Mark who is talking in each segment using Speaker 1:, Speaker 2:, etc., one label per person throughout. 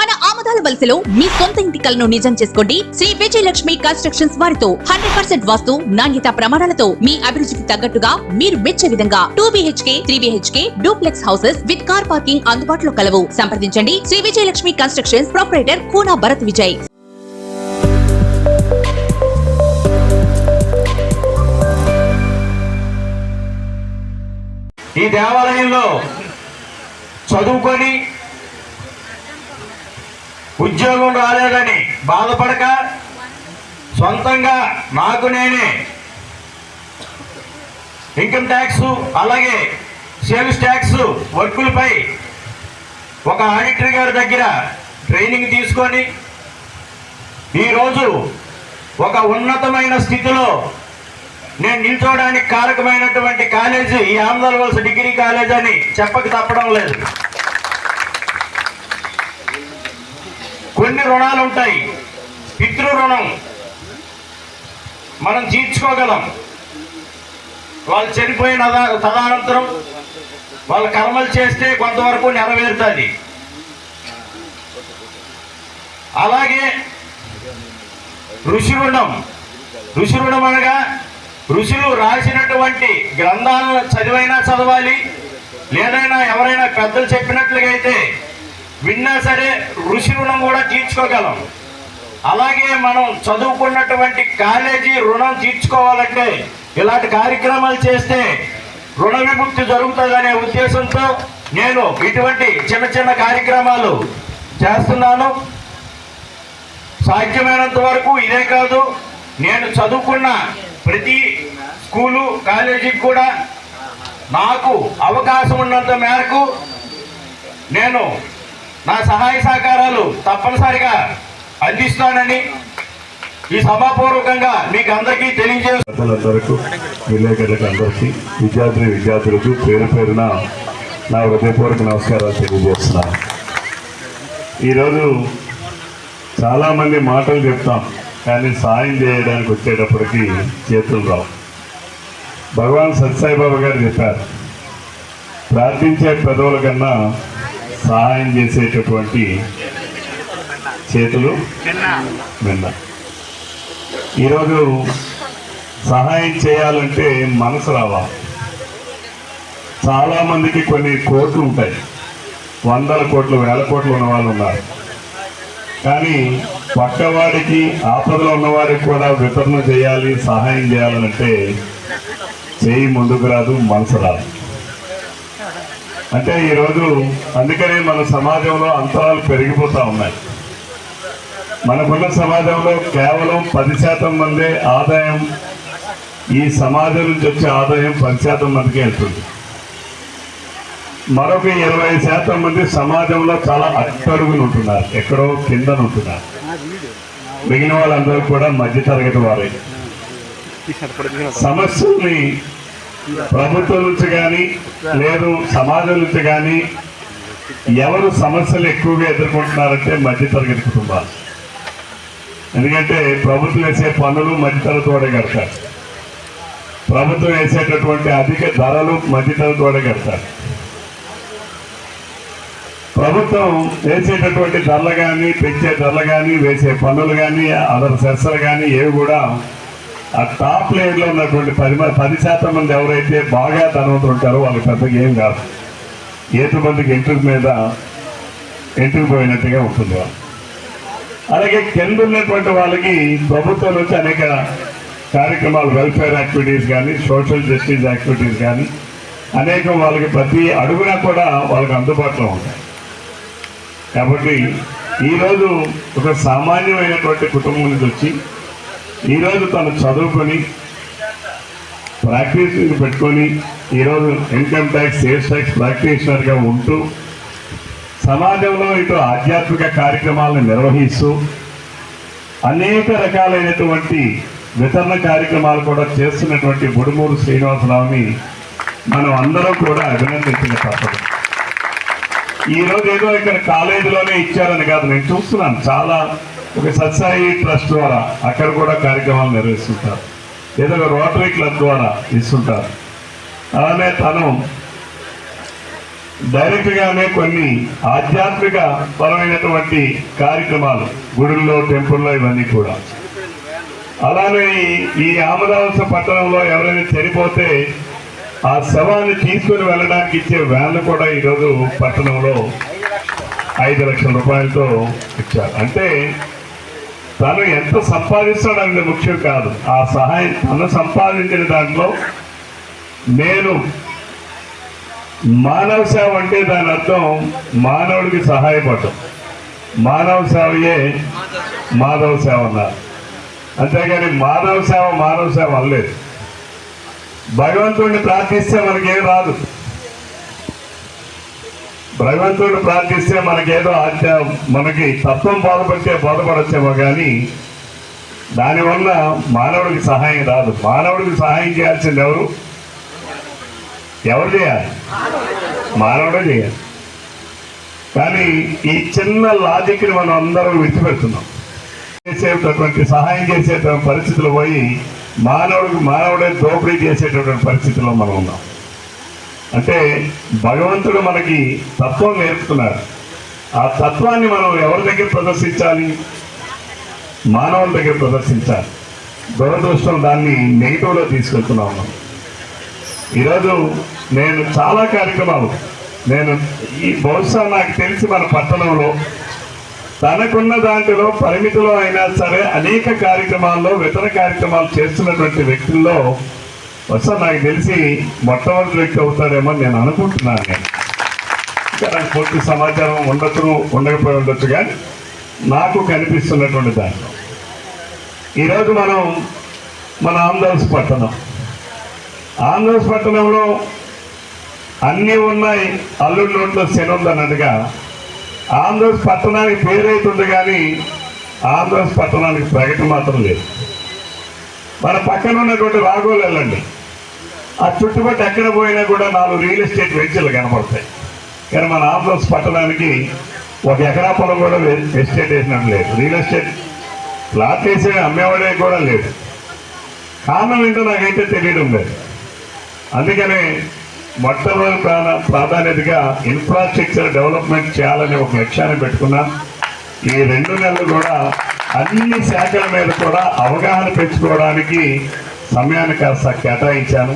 Speaker 1: మన ఆమదాల వలసలో మీ సొంత ఇంటి కలను నిజం చేసుకోండి. శ్రీ విజయలక్ష్మి కన్స్ట్రక్షన్స్ వారితో హండ్రెడ్ పర్సెంట్ వాస్తు నాణ్యత ప్రమాణాలతో మీ అభిరుచికి తగ్గట్టుగా మీరు మెచ్చే విధంగా two BHK three BHK duplex houses with car parking అందుబాటులో కలవు. సంప్రదించండి. Shri Vijayalakshmi constructions proprietor Koona Bharath Vijay.
Speaker 2: ఈ దేవాలయంలో చదువుకొని ఉద్యోగం రాలేదని బాధపడక సొంతంగా నాకు నేనే ఇన్కమ్ ట్యాక్స్ అలాగే సేల్స్ ట్యాక్స్ వర్కులపై ఒక ఆడిటర్ గారి దగ్గర ట్రైనింగ్ తీసుకొని ఈరోజు ఒక ఉన్నతమైన స్థితిలో నేను నిల్చోవడానికి కారకమైనటువంటి కాలేజీ ఈ ఆంధ్ర వలస డిగ్రీ కాలేజ్ అని చెప్పక తప్పడం లేదు. కొన్ని రుణాలు ఉంటాయి. పితృ రుణం మనం తీర్చుకోగలం. వాళ్ళు చనిపోయిన తదనంతరం వాళ్ళ కర్మలు చేస్తే కొంతవరకు నెరవేరుతుంది. అలాగే ఋషి రుణం. ఋషి రుణం అనగా ఋషులు రాసినటువంటి గ్రంథాలను చదివైనా చదవాలి లేదైనా ఎవరైనా పెద్దలు చెప్పినట్లుగా అయితే విన్నా సరే ఋషి రుణం కూడా తీర్చుకోగలం. అలాగే మనం చదువుకున్నటువంటి కాలేజీ రుణం తీర్చుకోవాలంటే ఇలాంటి కార్యక్రమాలు చేస్తే రుణ విముక్తి జరుగుతుందనే ఉద్దేశంతో నేను ఇటువంటి చిన్న చిన్న కార్యక్రమాలు చేస్తున్నాను. సాధ్యమైనంత వరకు ఇదే కాదు నేను చదువుకున్న ప్రతి స్కూలు కాలేజీకి కూడా నాకు అవకాశం ఉన్నంత మేరకు నేను నా సహాయ సహకారాలు తప్పనిసరిగా అందిస్తానని ఈ సభాపూర్వకంగా మీకు అందరికీ తెలియజేస్తున్నాను
Speaker 3: విలేకరులకు అందరికీ విద్యార్థిని విద్యార్థులకు పేరు పేరున నా హృదయపూర్వక నమస్కారాలు తెలియజేస్తున్నాను. ఈరోజు చాలామంది మాటలు చెప్తాం కానీ సాయం చేయడానికి వచ్చేటప్పటికి చేతులు రావు. భగవాన్ సత్యసాయిబాబా గారు చెప్పారు ప్రార్థించే పెదవుల కన్నా సహాయం చేసేటటువంటి చేతులు విన్నా. ఈరోజు సహాయం చేయాలంటే మనసు రావాలి. చాలా మందికి కొన్ని కోట్లు ఉంటాయి. వందల కోట్లు వేల కోట్లు ఉన్న వాళ్ళు ఉన్నారు. కానీ పక్కవాడికి ఆపదలో ఉన్నవాడికి కూడా వితరణ చేయాలి సహాయం చేయాలంటే చేయి ముందుకు రాదు మనసు రాదు. అంటే ఈరోజు అందుకనే మన సమాజంలో అంతరాలు పెరిగిపోతూ ఉన్నాయి. మనకున్న సమాజంలో కేవలం పది శాతం మందే ఆదాయం ఈ సమాజం నుంచి వచ్చే ఆదాయం పది శాతం మందికే వెళ్తుంది. మరొక ఇరవై శాతం మంది సమాజంలో చాలా అట్టడుగులు ఉంటున్నారు. ఎక్కడో కింద ఉంటున్నారు. మిగిలిన వాళ్ళందరూ కూడా మధ్యతరగతి వారే. సమస్యల్ని ప్రభుత్వం నుంచి కానీ లేదు సమాజం నుంచి కానీ ఎవరు సమస్యలు ఎక్కువగా ఎదుర్కొంటున్నారంటే మధ్యతరగతి కుటుంబాలు. ఎందుకంటే ప్రభుత్వం వేసే పనులు మధ్యతరగతి వాడే కడతారు. ప్రభుత్వం వేసేటటువంటి అధిక ధరలు మధ్యతరగతి వాడే కడతారు. ప్రభుత్వం వేసేటటువంటి ధరలు కానీ పెంచే ధరలు కానీ వేసే పనులు కానీ అదర్ సెస్సలు కానీ ఏవి కూడా ఆ టాప్ లేయర్లో ఉన్నటువంటి పది మ- పది శాతం మంది ఎవరైతే బాగా ధనవంతులు ఉంటారో వాళ్ళకి పెద్దగా ఏం కాదు. ఏటు ఎంట్రీ మీద ఎంట్రీ పోయినట్టుగా ఉంటుంది వాళ్ళు. అలాగే కింద ఉన్నటువంటి వాళ్ళకి ప్రభుత్వం నుంచి అనేక కార్యక్రమాలు వెల్ఫేర్ యాక్టివిటీస్ కానీ సోషల్ జస్టిస్ యాక్టివిటీస్ కానీ అనేకం వాళ్ళకి ప్రతి అడుగునా కూడా వాళ్ళకి అందుబాటులో ఉంటాయి. కాబట్టి ఈరోజు ఒక సామాన్యమైనటువంటి కుటుంబం నుంచి వచ్చి ఈరోజు తను చదువుకొని ప్రాక్టీస్ పెట్టుకొని ఈరోజు ఇన్కమ్ ట్యాక్స్ సేల్స్ ట్యాక్స్ ప్రాక్టీషనర్గా ఉంటూ సమాజంలో ఇటు ఆధ్యాత్మిక కార్యక్రమాలను నిర్వహిస్తూ అనేక రకాలైనటువంటి వితరణ కార్యక్రమాలు కూడా చేస్తున్నటువంటి బుడుమూరు శ్రీనివాసరావుని మనం అందరం కూడా అభినందించిన తప్పదు ఈ రోజు ఏదో ఇక్కడ కాలేజీలోనే ఇచ్చారని కాదు నేను చూస్తున్నాను. చాలా ఒక సత్సాయి ట్రస్ట్ ద్వారా అక్కడ కూడా కార్యక్రమాలు నిర్వహిస్తుంటారు. ఏదో ఒక రోటరీ క్లబ్ ద్వారా ఇస్తుంటారు. అలానే తను డైరెక్ట్గానే కొన్ని ఆధ్యాత్మిక పరమైనటువంటి కార్యక్రమాలు గుడుల్లో టెంపుల్లో ఇవన్నీ కూడా. అలానే ఈ- ఈ ఆమదావస పట్టణంలో ఎవరైనా చనిపోతే ఆ శవాన్ని తీసుకుని వెళ్ళడానికి ఇచ్చే వ్యాన్లు కూడా ఈరోజు పట్టణంలో ఐదు లక్షల రూపాయలతో ఇచ్చారు. అంటే తను ఎంత సంపాదిస్తాడనేది ముఖ్యం కాదు. ఆ సహాయం తను సంపాదించిన దాంట్లో నేను మానవ సేవ అంటే దాని అర్థం మానవుడికి సహాయపడటం మానవ సేవయే మాధవ సేవ అన్నారు. అంతేగాని మానవ సేవ మానవ సేవ అనలేదు. భగవంతుడిని ప్రార్థిస్తే మనకేం రాదు. భగవంతుడిని ప్రార్థిస్తే మనకేదో ఆధ్యా మనకి తత్వం బాధపడితే బాధపడచ్చేమో కానీ దానివల్ల మానవుడికి సహాయం రాదు. మానవుడికి సహాయం చేయాల్సింది ఎవరు? ఎవరు చేయాలి? మానవుడే చేయాలి. కానీ ఈ చిన్న లాజిక్ని మనం అందరం విడిచిపెడుతున్నాం. చేసేటటువంటి సహాయం చేసేటువంటి పరిస్థితులు పోయి మానవుడికి మానవుడే దోపిడీ చేసేటటువంటి పరిస్థితుల్లో మనం ఉన్నాం. అంటే భగవంతుడు మనకి తత్వం నేర్పుతున్నాడు ఆ తత్వాన్ని మనం ఎవరి దగ్గర ప్రదర్శించాలి? మానవుల దగ్గర ప్రదర్శించాలి. దురదృష్టం దాన్ని నెగిటివ్లో తీసుకెళ్తున్నాం మనం. ఈరోజు నేను చాలా కార్యక్రమాలు నేను ఈ బహుశా నాకు తెలిసి మన పట్టణంలో తనకున్న దాంట్లో పరిమితిలో అయినా సరే అనేక కార్యక్రమాల్లో ఇతర కార్యక్రమాలు చేస్తున్నటువంటి వ్యక్తుల్లో వస్తా నాకు తెలిసి మొట్టమొదటి వ్యక్తి అవుతారేమో నేను అనుకుంటున్నాను. నేను ఇంకా నాకు పూర్తి సమాచారం ఉండొచ్చు ఉండకపోయి ఉండొచ్చు కానీ నాకు కనిపిస్తున్నటువంటి దాంట్లో. ఈరోజు మనం మన ఆంధ్రప్రదేశ్ పట్టణం. ఆంధ్రప్రదేశ్ పట్టణంలో అన్నీ ఉన్నాయి అల్లుడి నోట్లో శని ఉందన్నట్టుగా ఆంధ్రప్రదేశ్ పట్టణానికి పేరైతుంది కానీ ఆంధ్రప్రదేశ్ పట్టణానికి ప్రకటన మాత్రం లేదు. మన పక్కన ఉన్నటువంటి రాఘోలు వెళ్ళండి. ఆ చుట్టుపక్కల ఎక్కడ పోయినా కూడా నాలుగు రియల్ ఎస్టేట్ వెంచర్లు కనబడతాయి. కానీ మన ఆంధ్రప్రదేశ్ పట్టణానికి ఒక ఎకరా పొలం కూడా ఎస్టేట్ వేసినట్టు లేదు. రియల్ ఎస్టేట్ ప్లాట్ వేసే అమ్మేవాడే కూడా లేదు కారణం ఏంటో నాకైతే తెలియడం లేదు. అందుకనే మొట్టమొదటి ప్రాణ ప్రాధాన్యతగా ఇన్ఫ్రాస్ట్రక్చర్ డెవలప్మెంట్ చేయాలని ఒక లక్ష్యాన్ని పెట్టుకున్నాం. ఈ రెండు నెలలు కూడా అన్ని శాఖల మీద కూడా అవగాహన పెంచుకోవడానికి సమయాన్ని కాస్త కేటాయించాను.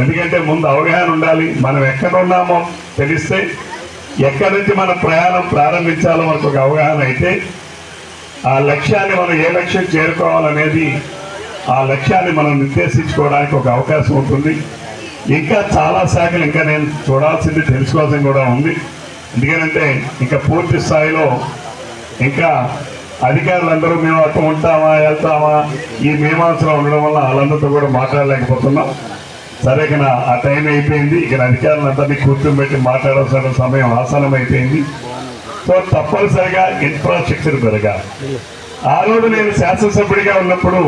Speaker 3: ఎందుకంటే ముందు అవగాహన ఉండాలి. మనం ఎక్కడ ఉన్నామో తెలిస్తే ఎక్కడి నుంచి మన ప్రయాణం ప్రారంభించాలో మనకు ఒక అవగాహన అయితే ఆ లక్ష్యాన్ని మనం ఏ లక్ష్యం చేరుకోవాలనేది ఆ లక్ష్యాన్ని మనం నిర్దేశించుకోవడానికి ఒక అవకాశం ఉంటుంది. ఇంకా చాలా శాఖలు ఇంకా నేను చూడాల్సింది తెలుసుకోవాల్సింది కూడా ఉంది. ఎందుకంటే ఇంకా పూర్తి స్థాయిలో ఇంకా అధికారులందరూ మేము అటు ఉంటామా వెళ్తామా ఈ మీమాంసలో ఉండడం వల్ల వాళ్ళందరితో కూడా మాట్లాడలేకపోతున్నాం. సరే ఇక ఆ టైం అయిపోయింది. ఇక అధికారులందరినీ కూర్చోబెట్టి మాట్లాడాల్సిన సమయం ఆసనం అయిపోయింది సో తప్పనిసరిగా ఇన్ఫ్రాస్ట్రక్చర్ పెరగాలి. ఆ రోజు నేను శాసనసభ్యుడిగా ఉన్నప్పుడు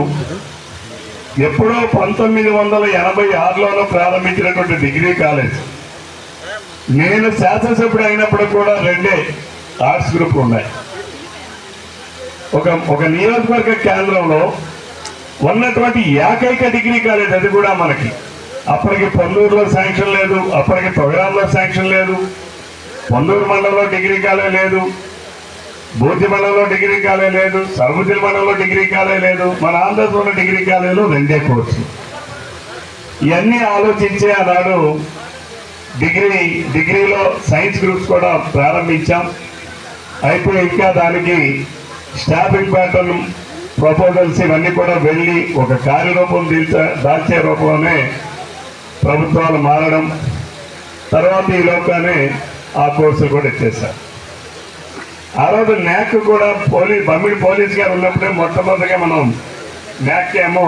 Speaker 3: ఎప్పుడో పంతొమ్మిది వందల ఎనభై ఆరులోనో ప్రారంభించినటువంటి డిగ్రీ కాలేజ్. నేను శాసనసభ్యుడు అయినప్పుడు కూడా రెండే ఆర్ట్స్ గ్రూప్ ఉన్నాయి. ఒక ఒక నియోజకవర్గ కేంద్రంలో ఉన్నటువంటి ఏకైక డిగ్రీ కాలేజ్ అది కూడా మనకి. అప్పటికి పల్లూరులో శాంక్షన్ లేదు అప్పటికి తొగరాల్లో శాంక్షన్ లేదు పొన్నూరు మండలంలో డిగ్రీ కాలే లేదు బూర్తి మండలంలో డిగ్రీ కాలే లేదు సర్వజిల్ మండలంలో డిగ్రీ కాలే లేదు మన ఆంధ్రప్రదేశ్లో డిగ్రీ కాలేజీలో రెండే కోర్సు. ఇవన్నీ ఆలోచించే ఆనాడు డిగ్రీ డిగ్రీలో సైన్స్ గ్రూప్స్ కూడా ప్రారంభించాం. అయితే ఇంకా దానికి స్టాఫింగ్ ప్యాటర్న్ ప్రపోజల్స్ ఇవన్నీ కూడా వెళ్ళి ఒక కార్యరూపం దీల్చే దాల్చే రూపంలోనే ప్రభుత్వాలు మారడం తర్వాత ఈ లోకానే ఆ కోర్సులు కూడా ఇచ్చేశారు. ఆ రోజు న్యాక్ కూడా పోలీస్ బమ్మిడి పోలీస్ గారు ఉన్నప్పుడే మొట్టమొదటిగా మనం న్యాక్ ఏమో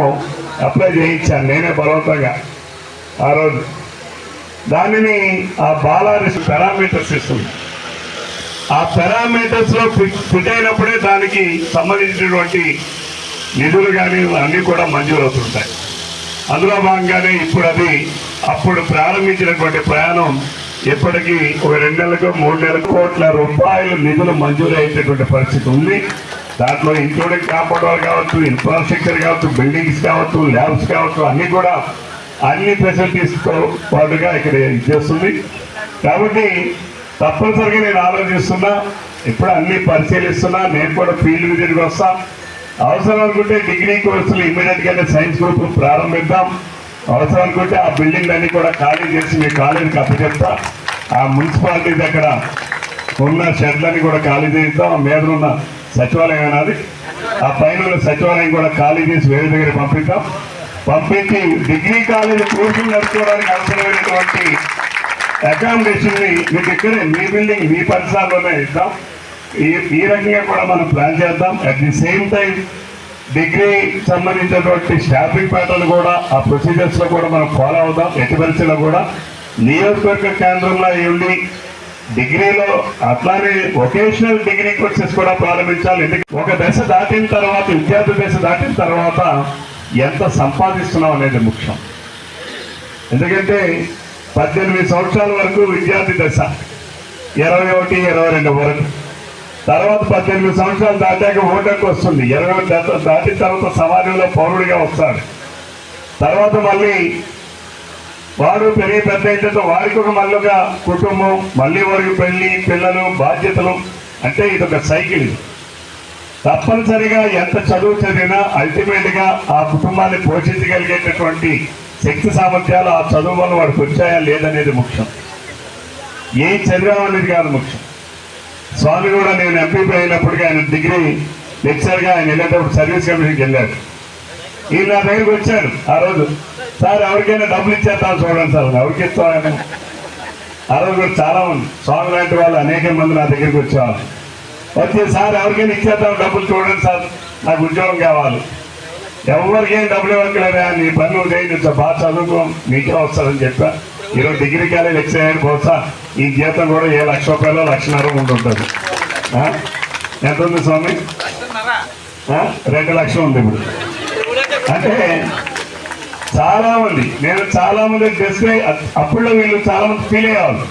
Speaker 3: అప్లై చేయించాను నేనే బలవంతంగా ఆ రోజు. దానిని ఆ బాలారిస్ పారామీటర్స్ ఇస్తుంది ఆ పారామీటర్స్లో ఫిట్ ఫిట్ అయినప్పుడే దానికి సంబంధించినటువంటి నిధులు కానీ అన్నీ కూడా మంజూరు అవుతుంటాయి అందులో భాగంగానే ఇప్పుడు అది అప్పుడు ప్రారంభించినటువంటి ప్రయాణం ఇప్పటికీ ఒక రెండు నెలలకు మూడు నెలలకు కోట్ల రూపాయలు నిధులు మంజూరు అయ్యేటటువంటి పరిస్థితి ఉంది. దాంట్లో ఇంక్లూడింగ్ కాంపౌండ్ వాల్ కావచ్చు ఇన్ఫ్రాస్ట్రక్చర్ కావచ్చు బిల్డింగ్స్ కావచ్చు ల్యాబ్స్ కావచ్చు అన్నీ కూడా అన్ని ఫెసిలిటీస్తో పాటుగా ఇక్కడ ఇచ్చేస్తుంది కాబట్టి తప్పనిసరిగా నేను ఆలోచిస్తున్నా ఇప్పుడు అన్ని పరిశీలిస్తున్నా నేను కూడా ఫీల్డ్ విజిట్కి వస్తాను అవసరం అనుకుంటే డిగ్రీ కోర్సులు ఇమీడియట్గానే సైన్స్ గ్రూప్ ప్రారంభిద్దాం. అవసరం అనుకుంటే ఆ బిల్డింగ్ అన్ని కూడా ఖాళీ చేసి మీ కాలేజీకి అప్పచెప్తా. ఆ మున్సిపాలిటీ దగ్గర ఉన్న షెడ్లని కూడా ఖాళీ చేయిస్తాం ఆ మీద ఉన్న సచివాలయం అనేది ఆ పైన ఉన్న సచివాలయం కూడా ఖాళీ చేసి వేరే దగ్గర పంపిద్దాం. పంపించి డిగ్రీ కాలేజీ కోర్సులు నడుచుకోవడానికి అవసరమైనటువంటి అకామిడేషన్ని మీకు ఇక్కడే మీ బిల్డింగ్ మీ పరిసరాల్లోనే ఇద్దాం. ఈ ఈ రకంగా కూడా మనం ప్లాన్ చేద్దాం. At the same time degree సంబంధించినటువంటి స్టాఫింగ్ ప్యాటర్న్ కూడా ఆ ప్రొసీజర్స్లో కూడా మనం ఫాలో అవుదాం. ఎట్టి పరిస్థితుల్లో కూడా నియోజకవర్గ కేంద్రంలో ఉండి డిగ్రీలో అట్లానే వొకేషనల్ డిగ్రీ కోర్సెస్ కూడా ప్రారంభించాలి. ఎందుకంటే ఒక దశ దాటిన తర్వాత విద్యార్థి దశ దాటిన తర్వాత ఎంత సంపాదిస్తున్నాం అనేది ముఖ్యం. ఎందుకంటే పద్దెనిమిది సంవత్సరాల వరకు విద్యార్థి దశ ఇరవై ఒకటి ఇరవై రెండు వరకు. తర్వాత పద్దెనిమిది సంవత్సరాలు దాటాక ఓటకు వస్తుంది. ఇరవై ఒకటి దాటిన తర్వాత సమాజంలో పౌరుడిగా వస్తాడు. తర్వాత మళ్ళీ వారు పెరిగి పెద్ద అయితే వారికి ఒక మళ్ళొక కుటుంబం మళ్ళీ వారికి పెళ్ళి పిల్లలు బాధ్యతలు అంటే ఇది ఒక సైకిల్ తప్పనిసరిగా ఎంత చదువు చదివినా అల్టిమేట్గా ఆ కుటుంబాన్ని పోషించగలిగేటటువంటి శక్తి సామర్థ్యాలు ఆ చదువు వల్ల వాడికి వచ్చాయా లేదనేది ముఖ్యం. ఏం చదివామనేది కాదు ముఖ్యం. స్వామి కూడా నేను ఎంపీపీ అయినప్పటికీ ఆయన డిగ్రీ లెక్చర్గా ఆయన వెళ్ళేటప్పుడు సర్వీస్ కమిషన్కి వెళ్ళాడు. ఈ నా దగ్గరికి వచ్చాడు ఆ రోజు. సార్ ఎవరికైనా డబ్బులు ఇచ్చేస్తాను చూడండి సార్. ఎవరికి ఇస్తామని ఆ రోజు కూడా చాలా మంది. స్వామి లాంటి వాళ్ళు అనేక మంది నా దగ్గరికి వచ్చేవాళ్ళు. వచ్చి సార్ ఎవరికైనా ఇచ్చేద్దాం డబ్బులు చూడండి సార్. నాకు ఉద్యోగం కావాలి. ఎవరికేం డబ్బులు ఇవ్వట్లేదా నీ పని నువ్వు చేయి నువ్వు బాగా చదువుకో నీకే వస్తుందని చెప్పా. ఈరోజు డిగ్రీ కాలేజ్ లెక్చర్ బహుశా ఈ జీతం కూడా ఏ లక్ష రూపాయలు లక్షన్నర ఉంటుంటుంది ఎంత ఉంది స్వామి? రెండు లక్షలు ఉంది ఇప్పుడు. అంటే చాలామంది నేను చాలా మంది డిస్క్రై అప్పుడు వీళ్ళు చాలామంది ఫీల్ అయ్యేవాళ్ళు.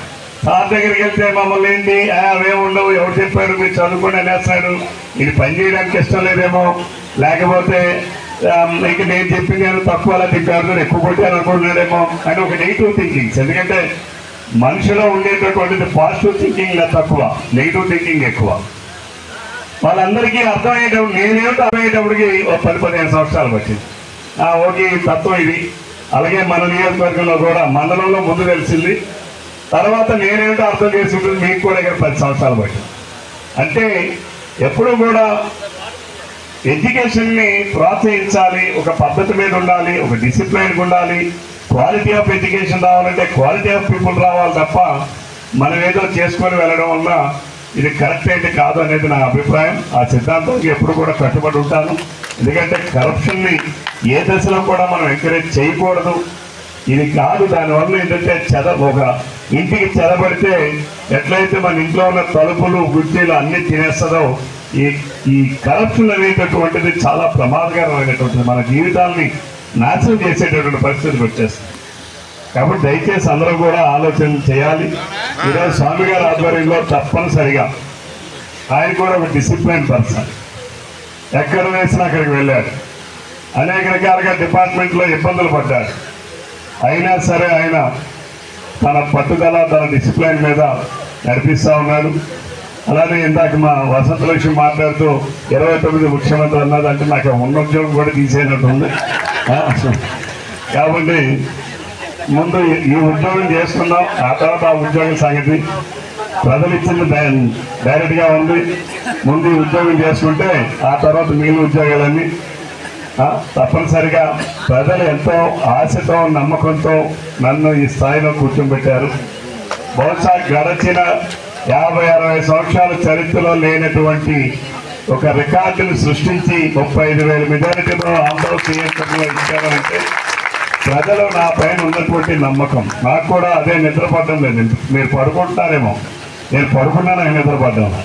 Speaker 3: సార్ దగ్గరికి వెళ్తే మమ్మల్ని ఏంటి "ఆ, అవేం ఉండవు ఎవరు చెప్పారు? మీరు చదువుకొని అనేస్తాడు ఇది పని చేయడానికి ఇష్టం లేదేమో. లేకపోతే Um, ఇక నేను చెప్పింది నేను తక్కువ అలా తిప్పారు నేను ఎక్కువ కొట్టాను అనుకుంటున్నాడేమో అని ఒక నెగిటివ్ థింకింగ్స్ ఎందుకంటే మనిషిలో ఉండేటటువంటిది పాజిటివ్ థింకింగ్ తక్కువ నెగిటివ్ థింకింగ్ ఎక్కువ. వాళ్ళందరికీ అర్థమయ్యేటప్పుడు నేనేమిటో అర్థమయ్యేటప్పటికి ఒక పది పదిహేను సంవత్సరాలు పట్టింది. ఆ, ఓకే తత్వం ఇది. అలాగే మన నియోజకవర్గంలో కూడా మండలంలో ముందు తెలిసింది. తర్వాత నేనేమిటో అర్థం చేసుకుంటుంది మీకు కూడా ఇక్కడ పది సంవత్సరాలు పట్టింది. అంటే ఎప్పుడు కూడా ఎడ్యుకేషన్ని ప్రోత్సహించాలి ఒక పద్ధతి మీద ఉండాలి ఒక డిసిప్లైన్ ఉండాలి. క్వాలిటీ ఆఫ్ ఎడ్యుకేషన్ రావాలంటే క్వాలిటీ ఆఫ్ పీపుల్ రావాలి తప్ప మనం ఏదో చేసుకొని వెళ్ళడం వల్ల ఇది కరెక్ట్ అయితే కాదు అనేది నా అభిప్రాయం. ఆ సిద్ధాంతానికి ఎప్పుడు కూడా కట్టుబడి ఉంటాను. ఎందుకంటే కరప్షన్ని ఏ దశలో కూడా మనం ఎంకరేజ్ చేయకూడదు. ఇది కాదు దానివల్ల ఏంటంటే చెద ఒక ఇంటికి చెదబడితే ఎట్లయితే మన ఇంట్లో ఉన్న తలుపులు గుడ్డీలు అన్నీ తినేస్తుందో ఈ ఈ కరప్షన్ అనేటటువంటిది చాలా ప్రమాదకరమైనటువంటిది. మన జీవితాల్ని నాశనం చేసేటటువంటి పరిస్థితికి వచ్చేస్తుంది. కాబట్టి దయచేసి అందరూ కూడా ఆలోచన చేయాలి. ఈరోజు స్వామి గారి ఆధ్వర్యంలో తప్పనిసరిగా ఆయన కూడా ఒక డిసిప్లైన్ పర్సన్. ఎక్కడ వేసినా అక్కడికి వెళ్ళాడు. అనేక రకాలుగా డిపార్ట్మెంట్లో ఇబ్బందులు పడ్డాడు. అయినా సరే ఆయన తన పట్టుదల తన డిసిప్లైన్ మీద నడిపిస్తూ ఉన్నాడు. అలానే ఇందాక మా వసంత లక్ష్మి మాట్లాడుతూ ఇరవై తొమ్మిది ముఖ్యమంత్రి అన్నదంటే నాకు ఉన్న ఉద్యోగం కూడా తీసేనట్టుంది కాబట్టి ముందు ఈ- ఉద్యోగం చేస్తున్నాం ఆ తర్వాత ఆ ఉద్యోగం సంగతి ప్రజలు ఇచ్చింది డై- ఉంది. ముందు ఉద్యోగం చేసుకుంటే ఆ తర్వాత మిగిలిన ఉద్యోగాలన్నీ తప్పనిసరిగా ప్రజలు ఎంతో ఆశతో నమ్మకంతో నన్ను ఈ స్థాయిలో కూర్చోబెట్టారు. బహుశా గడచిన యాభై అరవై సంవత్సరాల చరిత్రలో లేనటువంటి ఒక రికార్డును సృష్టించి ముప్పై ఐదు వేల మెజారిటీలో ఆంధ్ర సీఎంలో ఇచ్చారంటే ప్రజలు నా పైన ఉన్నటువంటి నమ్మకం. నాకు కూడా అదే నిద్రపడడం లేదు. మీరు పడుకుంటున్నారేమో నేను పడుకున్నాను ఆయన నిద్రపడ్డాను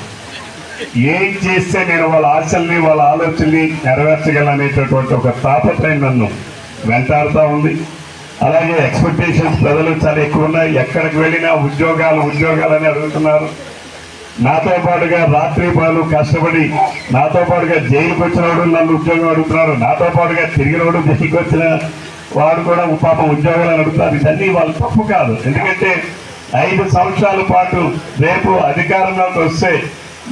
Speaker 3: ఏం చేస్తే నేను వాళ్ళ ఆశల్ని వాళ్ళ ఆలోచనని నెరవేర్చగలనేటటువంటి ఒక తాపత్రయం నన్ను వెంటాడుతూ ఉంది. అలాగే ఎక్స్పెక్టేషన్స్ ప్రజలు చాలా ఎక్కువ ఉన్నాయి ఎక్కడికి వెళ్ళినా ఉద్యోగాలు ఉద్యోగాలని అడుగుతున్నారు. నాతో పాటుగా రాత్రి పాలు కష్టపడి నాతో పాటుగా జైలుకి వచ్చినవాడు నన్ను ఉద్యోగం అడుగుతున్నారు. నాతో పాటుగా తిరిగినవాడు జైలుకి వచ్చిన వాడు కూడా పాపం ఉద్యోగాలు అడుగుతారు. ఇవన్నీ వాళ్ళు తప్పు కాదు. ఎందుకంటే ఐదు సంవత్సరాల పాటు రేపు అధికారంలోకి వస్తే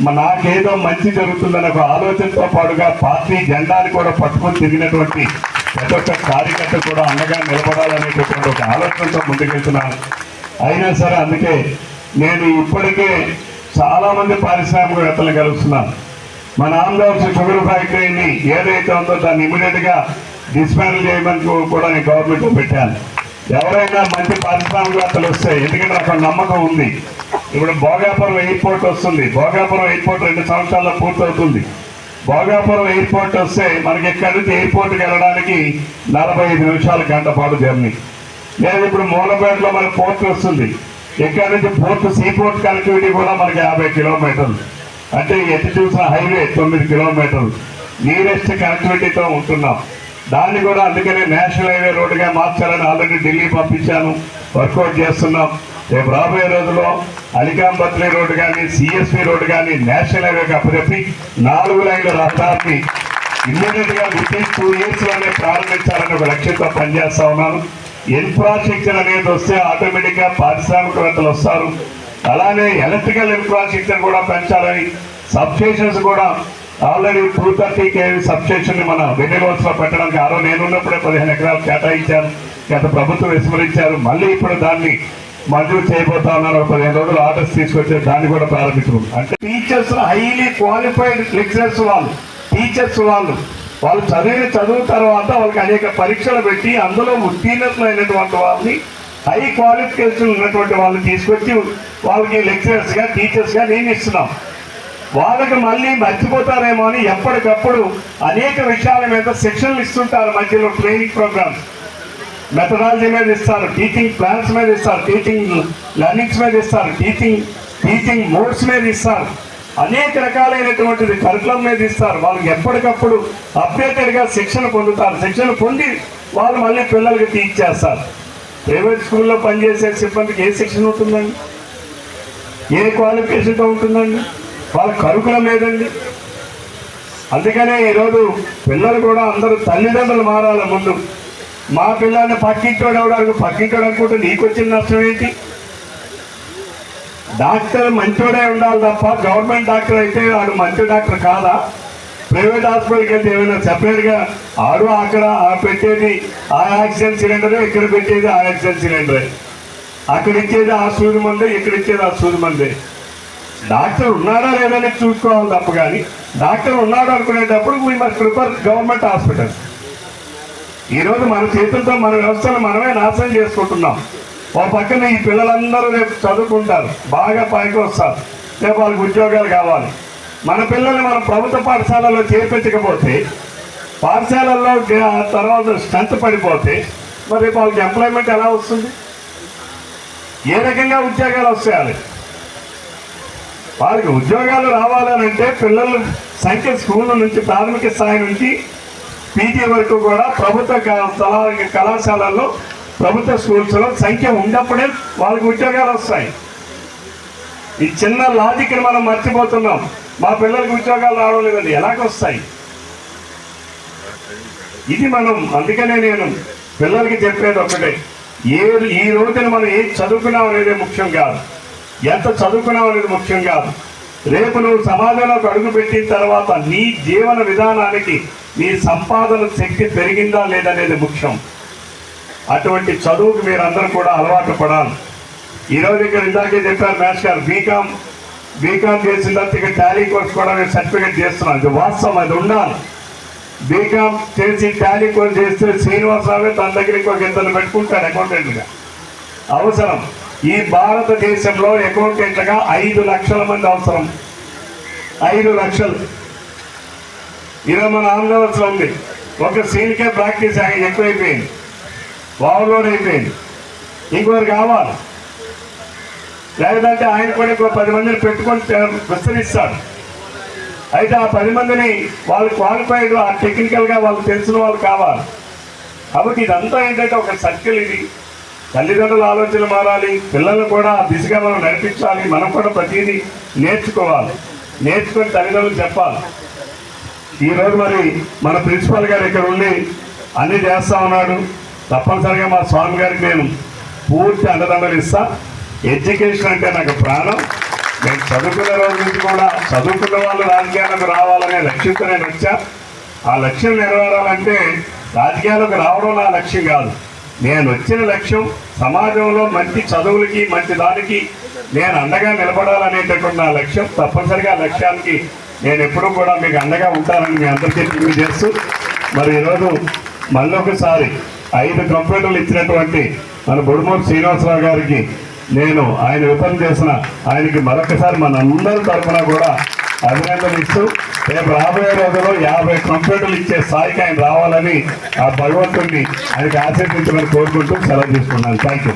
Speaker 3: నాకేదో మంచి జరుగుతుందనే ఒక ఆలోచనతో పాటుగా పార్టీ జెండాని కూడా పట్టుకొని తిరిగినటువంటి ప్రతి ఒక్క కార్యకర్త కూడా అండగా నిలబడాలనేటటువంటి ఒక ఆలోచనతో ముందుకెళ్తున్నాను. అయినా సరే అందుకే నేను ఇప్పటికే చాలామంది పారిశ్రామికవేత్తలు కలుస్తున్నాను. మన ఆంధ్రప్రదేశ్ షుగర్ ఫ్యాక్టరీని ఏదైతే ఉందో దాన్ని ఇమీడియట్గా డిస్మాండిల్ చేయమని కూడా నేను గవర్నమెంట్ పెట్టాను. ఎవరైనా మంచి పారిశ్రామికవేత్తలు వస్తే ఎందుకంటే నాకు నమ్మకం ఉంది. ఇప్పుడు భోగాపురం ఎయిర్పోర్ట్ వస్తుంది. భోగాపురం ఎయిర్పోర్ట్ రెండు సంవత్సరాల్లో పూర్తవుతుంది. భోగాపురం ఎయిర్పోర్ట్ వస్తే మనకి ఎక్కడి నుంచి ఎయిర్పోర్ట్కి వెళ్ళడానికి నలభై ఐదు నిమిషాల గంట పాటు జర్నీ. లేదు ఇప్పుడు మూలపేటలో మనకి పోర్ట్ వస్తుంది. ఎక్కడి నుంచి పోర్ట్ సీపోర్ట్ కనెక్టివిటీ కూడా మనకి యాభై కిలోమీటర్లు. అంటే ఎటు చూసిన హైవే తొమ్మిది కిలోమీటర్లు. నియరెస్ట్ కనెక్టివిటీతో ఉంటున్నాం. దాన్ని కూడా అందుకనే నేషనల్ హైవే రోడ్డుగా మార్చాలని ఆల్రెడీ ఢిల్లీ పంపించాను. వర్కౌట్ చేస్తున్నాం. రేపు రాబోయే రోజుల్లో అలికాం బద్రీ రోడ్డు కానీ సిఎస్పి రోడ్డు కానీ నేషనల్ హైవేకి అప్పచెప్పి నాలుగు లైన్ల రహదారిని ఇమ్మీడియట్గా వితిన్ టూ ఇయర్స్లోనే ప్రారంభించాలని ఒక లక్ష్యంతో పనిచేస్తా ఉన్నాను. ఇన్ఫ్రాస్ట్రక్చర్ అనేది వస్తే ఆటోమేటిక్గా పారిశ్రామికవేత్తలు వస్తారు. అలానే ఎలక్ట్రికల్ ఇన్ఫ్రాస్ట్రక్చర్ కూడా పెంచాలని సబ్స్టేషన్స్ కూడా already two thirty KV substation మన వెన్నెలోస్లో పెట్టడానికి ఆరో నేనున్నప్పుడే పదిహేను ఎకరాలు కేటాయించాను. గత ప్రభుత్వం విస్మరించారు. మళ్ళీ ఇప్పుడు దాన్ని మంజూరు చేయబోతా ఉన్నారు. ఒక పదిహేను రోజులు ఆర్డర్స్ తీసుకొచ్చే దాన్ని కూడా ప్రారంభించడం అంటే టీచర్స్ హైలీ క్వాలిఫైడ్ లెక్చరర్స్ వాళ్ళు. టీచర్స్ వాళ్ళు. వాళ్ళు చదివిన చదువు తర్వాత వాళ్ళకి అనేక పరీక్షలు పెట్టి అందులో ఉత్తీర్ణతలైనటువంటి వాళ్ళని హై క్వాలిఫికేషన్ ఉన్నటువంటి వాళ్ళని తీసుకొచ్చి వాళ్ళకి లెక్చరర్స్గా టీచర్స్గా నియమిస్తున్నాం. వాళ్ళకి మళ్ళీ మర్చిపోతారేమో అని ఎప్పటికప్పుడు అనేక విషయాల మీద శిక్షణలు ఇస్తుంటారు మధ్యలో ట్రైనింగ్ ప్రోగ్రామ్స్ మెథడాలజీ మీద ఇస్తారు టీచింగ్ ప్లాన్స్ మీద ఇస్తారు టీచింగ్ లెర్నింగ్స్ మీద ఇస్తారు టీచింగ్ టీచింగ్ మోడ్స్ మీద ఇస్తారు. అనేక రకాలైనటువంటిది కరికులం మీద ఇస్తారు. వాళ్ళకి ఎప్పటికప్పుడు అప్డేటెడ్గా శిక్షణ పొందుతారు. శిక్షణ పొంది వాళ్ళు మళ్ళీ పిల్లలకి టీచ్ చేస్తారు. ప్రైవేట్ స్కూల్లో పనిచేసే సిబ్బందికి ఏ శిక్షణ ఉంటుందండి? ఏ క్వాలిఫికేషన్తో ఉంటుందండి? వాళ్ళ కరుకులం ఏదండి? అందుకనే ఈరోజు పిల్లలు కూడా అందరూ తల్లిదండ్రులు మారాలి ముందు. మా పిల్లల్ని పక్కింటోడు ఎవడానికి పక్కింటోడు అనుకుంటే నీకు వచ్చిన నష్టం ఏంటి? డాక్టర్ మంచోడే ఉండాలి తప్ప గవర్నమెంట్ డాక్టర్ అయితే వాడు మంచి డాక్టర్ కాదా? ప్రైవేట్ హాస్పిటల్కి వెళ్తే ఏమైనా సపరేట్గా ఆడు అక్కడ ఆ పెట్టేది ఆ ఆక్సిజన్ సిలిండరే ఇక్కడ పెట్టేది ఆ ఆక్సిజన్ సిలిండరే. అక్కడ ఇచ్చేది ఆ సూది మందే ఇక్కడ ఇచ్చేది ఆ సూది మందే. డాక్టర్ ఉన్నాడా లేదని చూసుకోవాలి తప్ప కానీ డాక్టర్ ఉన్నాడు అనుకునేటప్పుడు we must prefer government hospital ఈరోజు మన చేతులతో మన వ్యవస్థను మనమే నాశనం చేసుకుంటున్నాం. ఓ పక్కన ఈ పిల్లలందరూ రేపు చదువుకుంటారు బాగా పైకి వస్తారు. రేపు వాళ్ళకి ఉద్యోగాలు కావాలి. మన పిల్లల్ని మనం ప్రభుత్వ పాఠశాలలో చేర్పించకపోతే పాఠశాలల్లో తర్వాత స్ట్రెంత్ పడిపోతే మరి రేపు వాళ్ళకి ఎంప్లాయ్మెంట్ ఎలా వస్తుంది? ఏ రకంగా ఉద్యోగాలు వస్తాయి వాళ్ళకి ఉద్యోగాలు రావాలనంటే పిల్లల సంఖ్య స్కూళ్ళ నుంచి ప్రాథమిక స్థాయి నుంచి పీజీ వరకు కూడా ప్రభుత్వ క- కళాశాలల్లో ప్రభుత్వ స్కూల్స్లో సంఖ్య ఉన్నప్పుడే వాళ్ళకి ఉద్యోగాలు వస్తాయి. ఈ చిన్న లాజిక్ని మనం మర్చిపోతున్నాం. మా పిల్లలకి ఉద్యోగాలు రావడం లేదండి. ఎలాగొస్తాయి ఇది మనం అందుకనే నేను పిల్లలకి చెప్పేది ఒకటే. ఏ ఈ రోజున మనం ఏం చదువుకున్నాం అనేది ముఖ్యం కాదు. ఎంత చదువుకున్నాం అనేది ముఖ్యం కాదు. రేపు నువ్వు సమాజంలోకి అడుగు పెట్టిన తర్వాత నీ జీవన విధానానికి నీ సంపాదన శక్తి పెరిగిందా లేదనేది ముఖ్యం. అటువంటి చదువుకు మీరందరూ కూడా అలవాటు పడాలి. ఈరోజు ఇక్కడ ఇందాకే చెప్పారు మేష్ గారు బీకామ్ బీకామ్ చేసిన తర్వాత ఇక టాలీ కోర్స్ కూడా నేను సర్టిఫికేట్ చేస్తున్నాను. ఇది వాస్తవం అది ఉండాలి. బీకామ్ చేసి టాలీ కోర్స్ చేస్తే శ్రీనివాసరావు తన దగ్గర ఇంకొక ఇద్దరు పెట్టుకుంటాడు అకౌంటెంట్గా. అవసరం. ఈ భారతదేశంలో అకౌంటెంట్గా ఐదు లక్షల మంది అవసరం. ఐదు లక్షలు. ఈరోజు మన ఆంధ్రవలసలో ఉంది. ఒక సీన్కే ప్రాక్టీస్ ఆయన ఎక్కువైపోయింది. ఓవర్లోడ్ అయిపోయింది. ఇంకొకరు కావాలి. లేదంటే ఆయన కూడా ఇంకో పది మందిని పెట్టుకొని విస్తరిస్తాడు. అయితే ఆ పది మందిని వాళ్ళు క్వాలిఫైడ్ ఆ టెక్నికల్గా వాళ్ళు తెలిసిన వాళ్ళు కావాలి. కాబట్టి ఇదంతా ఏంటంటే ఒక సర్కిల్ ఇది. తల్లిదండ్రుల ఆలోచన మారాలి పిల్లలు కూడా దిశగా మనం నడిపించాలి. మనం కూడా ప్రతిదీ నేర్చుకోవాలి. నేర్చుకొని తల్లిదండ్రులు చెప్పాలి. ఈరోజు మరి మన ప్రిన్సిపాల్ గారు ఇక్కడ ఉండి అన్నీ చేస్తా ఉన్నాడు. తప్పనిసరిగా మా స్వామి గారికి నేను పూర్తి అండదండలు ఇస్తా. ఎడ్యుకేషన్ అంటే నాకు ప్రాణం. నేను చదువుకున్న రోజు నుంచి కూడా చదువుకున్న వాళ్ళు రాజకీయాలకు రావాలనే లక్ష్యంతో నేను వచ్చా ఆ లక్ష్యం నెరవేరాలంటే రాజకీయాలకు రావడం నా లక్ష్యం కాదు. నేను వచ్చిన లక్ష్యం సమాజంలో మంచి చదువులకి మంచి దానికి నేను అండగా నిలబడాలనేటటువంటి నా లక్ష్యం. తప్పనిసరిగా లక్ష్యానికి నేను ఎప్పుడూ కూడా మీకు అండగా ఉంటానని మీ అందరికీ తెలియజేస్తూ మరి ఈరోజు మళ్ళీ ఒకసారి ఐదు కంప్యూటర్లు ఇచ్చినటువంటి మన బుడుమూరు శ్రీనివాసరావు గారికి నేను ఆయన విఫలం చేసిన ఆయనకి మరొకసారి మనందరి తరఫున కూడా అభినందన ఇస్తూ రేపు రాబోయే రోజుల్లో యాభై కంప్యూటర్లు ఇచ్చే స్థాయికి ఆయన రావాలని ఆ భగవంతుడిని ఆయనకి ఆశీర్వించమని కోరుకుంటూ సెలవు తీసుకున్నాను. Thank you